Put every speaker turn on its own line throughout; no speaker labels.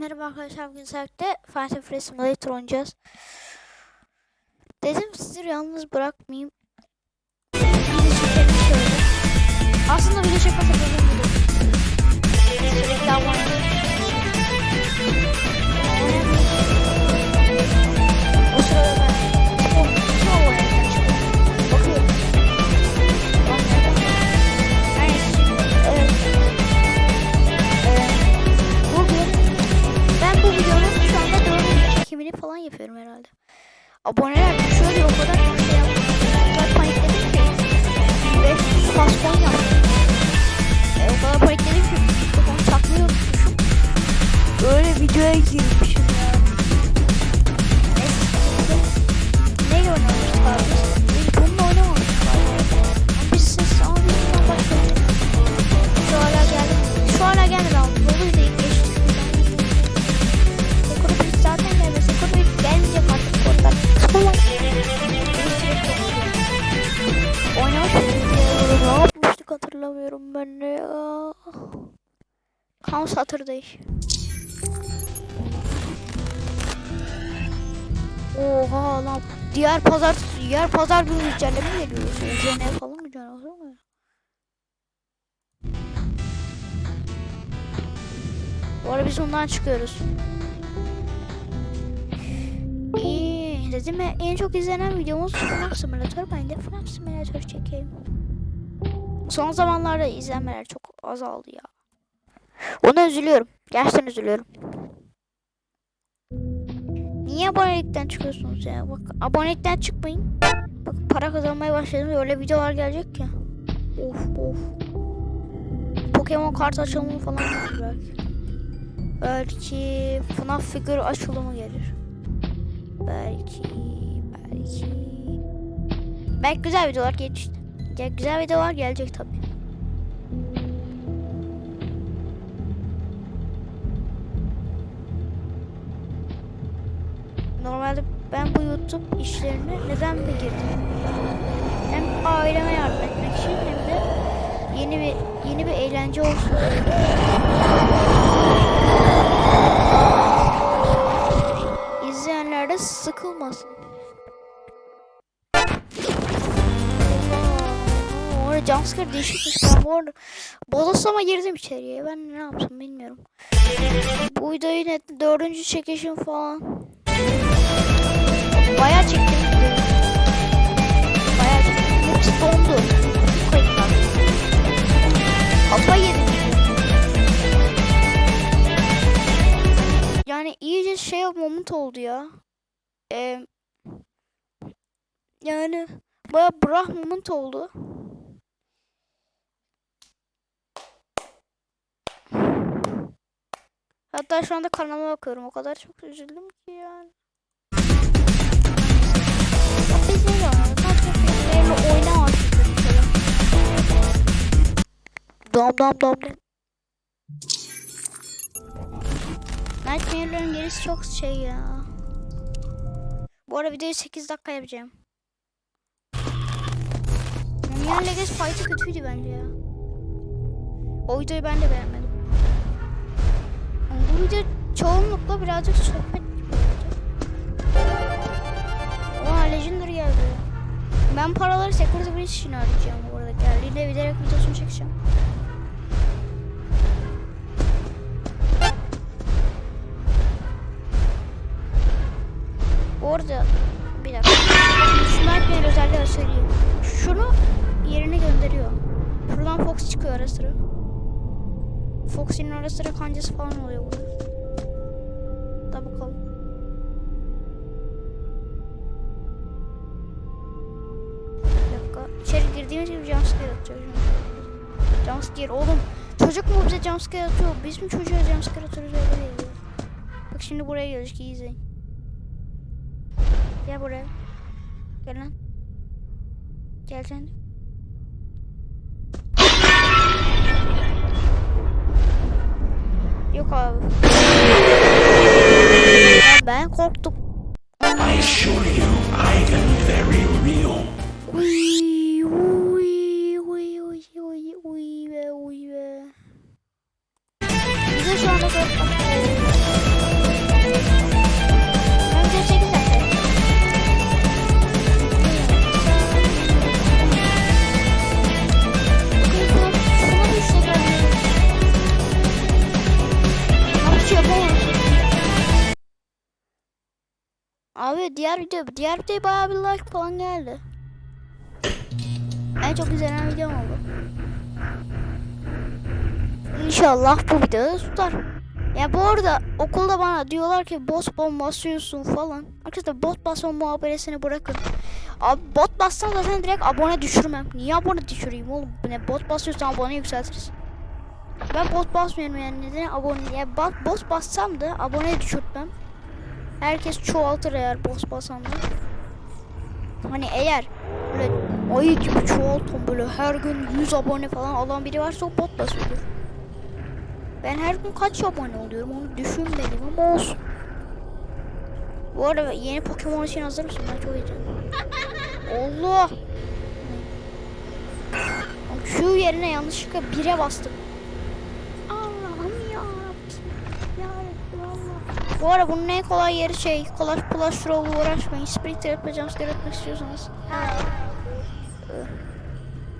Merhaba arkadaşlar bugün saatte Fatih Free Simulator oynayacağız. Dedim sizi yalnız bırakmayayım. Aslında video çekmese video. Sürekli Videoya girmişim ya. Neyle oynamıştık abi? Biz bununla oynamamıştık abi. Biz ses ama biz bundan başladık. Şu hala geldi. Şu hala gelmedi abi. Yolu değil geçtik. Ekonomik zaten gelmesi. Ekonomik gelmeyecek artık oradan. Tamam. Oynamış mıydık ya? Ne yapmıştık hatırlamıyorum ben de ya. Kaos hatırdayız. Oha lan. Diğer pazar diğer pazar günü güncelleme geliyor. Üzerine falan güncelleme olur mu? Bu arada biz ondan çıkıyoruz. İyi. Dedim ya en çok izlenen videomuz FNAF Simulator. Ben de FNAF Simulator çekeyim. Son zamanlarda izlenmeler çok azaldı ya. Ona üzülüyorum. Gerçekten üzülüyorum. Niye abonelikten çıkıyorsunuz ya? Bak abonelikten çıkmayın. Bak para kazanmaya başladım öyle videolar gelecek ya. Of of. Pokemon kart açılımı falan gelir belki. Belki FNAF figür açılımı gelir. Belki, belki. Belki güzel videolar. Ya güzel videolar gelecek tabii. Normalde ben bu YouTube işlerine neden mi girdim? Hem aileme yardım etmek için hem de yeni bir yeni bir eğlence olsun. İzleyenler de sıkılmasın. Orada jumpscare değişikmiş. Ben bu arada bodoslama girdim içeriye. Ben ne yaptım bilmiyorum. Bu videoyu net dördüncü çekişim falan. Bayağı çektim. Bayağı çektim. Hepsi dondu. Kayıtlar. Kafayı yedim. Yani iyice şey moment oldu ya. Ee, yani baya brah moment oldu. Hatta şu anda kanalıma bakıyorum. O kadar çok üzüldüm ki yani. Dom dom. Nightmare'ların gerisi çok şey ya. Bu arada videoyu 8 dakika yapacağım. Neon Legacy Fight'ı kötüydü bence ya. O videoyu ben de beğenmedim. Ama bu video çoğunlukla birazcık sohbet gibi. Oha Legendary geldi. Ben paraları Security Breach için harcayacağım bu arada. Geldiğinde bilerek videosunu çekeceğim. Bu arada bir dakika. Sniper özelliği söyleyeyim. Şunu yerine gönderiyor. Şuradan Fox çıkıyor ara sıra. Fox'in ara sıra kancası falan oluyor burada. Da bakalım. Bir dakika. İçeri girdiğimiz gibi jumpscare atıyor. Jumpscare oğlum. Çocuk mu bize jumpscare atıyor? Biz mi çocuğa jumpscare atıyoruz. Bak şimdi buraya iyi izleyin. Gel buraya. Gel lan. Gel sen. Yok abi. Ya ben korktum.
I assure you, I am very real.
Uy, uy, uy, uy, uy, uy be, uy be. Bize şu anda dört Abi diğer video diğer video bayağı bir like falan geldi. En çok izlenen videom oldu. İnşallah bu videoda tutar. Ya bu arada okulda bana diyorlar ki bot bomb basıyorsun falan. Arkadaşlar bot basma muhabbetini bırakın. Abi bot bassam zaten direkt abone düşürmem. Niye abone düşüreyim oğlum? Ne bot basıyorsan abone yükseltiriz. Ben bot basmıyorum yani neden abone ya bot, bot bassam da abone düşürtmem. Herkes çoğaltır eğer bot basam da. Hani eğer böyle ayı gibi çoğaltın böyle her gün 100 abone falan alan biri varsa o bot basıyordur. Ben her gün kaç abone oluyorum onu düşünmedim ama olsun. Bu arada yeni Pokemon için hazır mısın? Ben çok heyecanlıyım. Allah! Şu yerine yanlışlıkla bire bastım. Allah'ım ya. Ya Allah. Bu arada bunun en kolay yeri şey, Clash Plus Royale'la uğraşmayın. Spirit yapacağım, yaratmak istiyorsanız.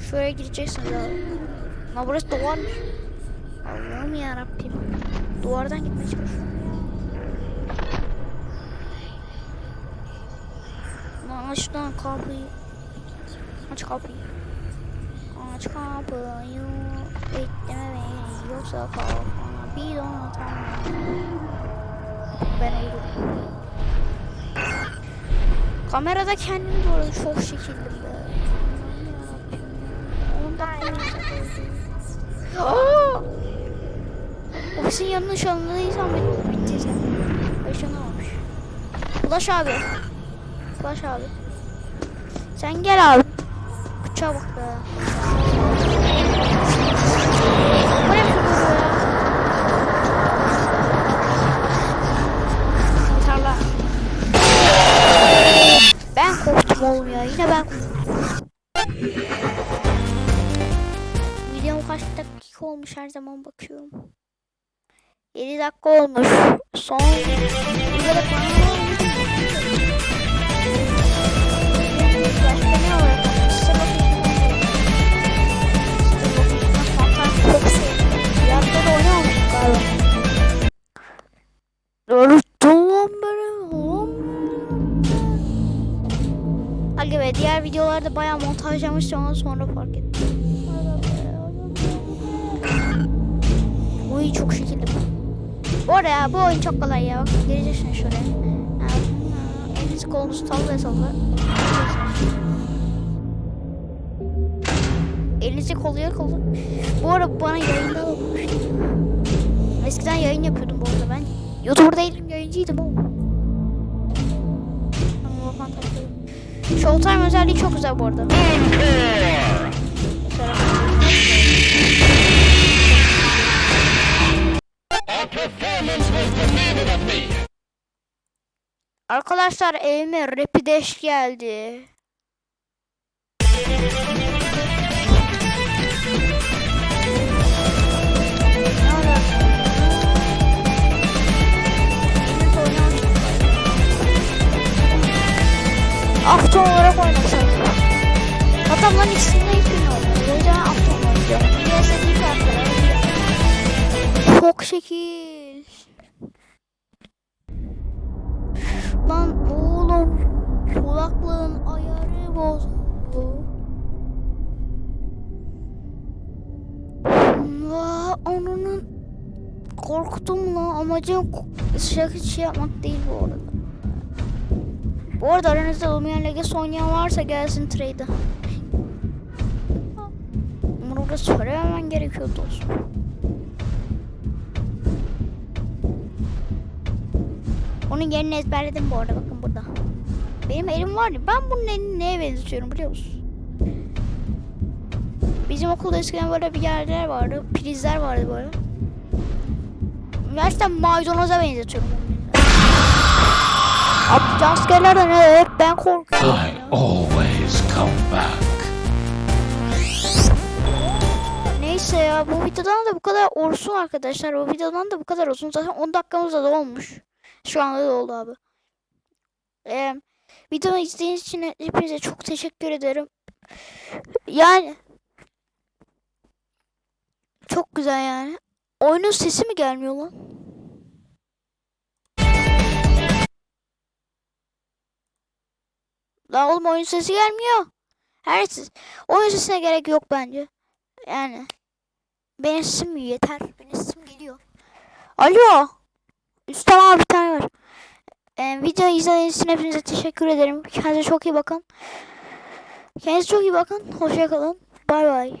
Şuraya gireceksiniz abi. Ama burası duvarmış. Allah'ım ya Rabbim. Duvardan gitmeye çalışıyorum. Aç lan kapıyı. Aç kapıyı. Aç kapıyı. Bekleme beni. Yoksa kafana bir don atarım. Ben eğilirim. Kamerada kendimi gördüm. Çok şekildim be. Allah'ım yarabbim ya. 10 dakika önce Aa! Ofisin yanına çalındıysam bit bitti sen. Yaşanamamış. Ulaş abi. Ulaş abi. Sen gel abi. Bıçağa bak be. Bu Oğlum ya. Yine ben. Videom kaç dakika olmuş her zaman bakıyorum. 7 dakika olmuş. Son? Başka ne var? Videolarda bayağı montajlamıştım ama sonra fark ettim. Oyun çok şekilli bu. Bu arada oyun çok kolay ya. Bak gireceksin şuraya. Elinizi kolunuzu sallaya sallaya. Elinizi kolluya kolluya. Bu arada bana yayında olmuştu. Eskiden yayın yapıyordum bu arada ben. Youtuber değilim yayıncıydım oğlum. Showtime özelliği çok güzel bu arada. Arkadaşlar evime Rapidash geldi. Bunların ikisinde ilk. Çok şekil. Lan oğlum kulaklığın ayarı bozuldu. Vaa onun korktum lan amacım şaka şey yapmak değil bu arada. Bu arada aranızda olmayan Legacy oynayan varsa gelsin trade'e. Burada söylememen gerekiyor dostum. Onun yerini ezberledim bu arada bakın burada. Benim elim var ya ben bunun elini neye benzetiyorum biliyor musun? Bizim okulda eskiden böyle bir yerler vardı. Prizler vardı böyle. Gerçekten maydanoza benzetiyorum onu. Abi jumpscare'lerden hep ben korkuyorum.
I always come back.
Neyse ya bu videodan da bu kadar olsun arkadaşlar. Bu videodan da bu kadar olsun. Zaten 10 dakikamız da olmuş. Şu anda da oldu abi. Ee, videomu izlediğiniz için hepinize çok teşekkür ederim. Yani çok güzel yani. Oyunun sesi mi gelmiyor lan? La oğlum oyun sesi gelmiyor. Her ses, oyun sesine gerek yok bence. Yani benim sesim yeter. Benim sesim geliyor. Alo. Üstte ama bir tane var. Ee, video izlediğiniz için hepinize teşekkür ederim. Kendinize çok iyi bakın. Kendinize çok iyi bakın. Hoşça kalın. Bay bay.